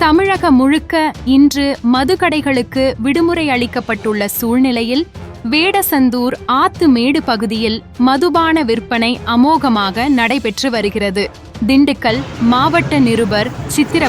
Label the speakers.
Speaker 1: தமிழகம் முழுக்க இன்று மதுக்கடைகளுக்கு விடுமுறை அளிக்கப்பட்டுள்ள சூழ்நிலையில் வேடசந்தூர் ஆத்துமேடு பகுதியில் மதுபான விற்பனை அமோகமாக நடைபெற்று வருகிறது திண்டுக்கல் மாவட்ட நிருபர் சித்திர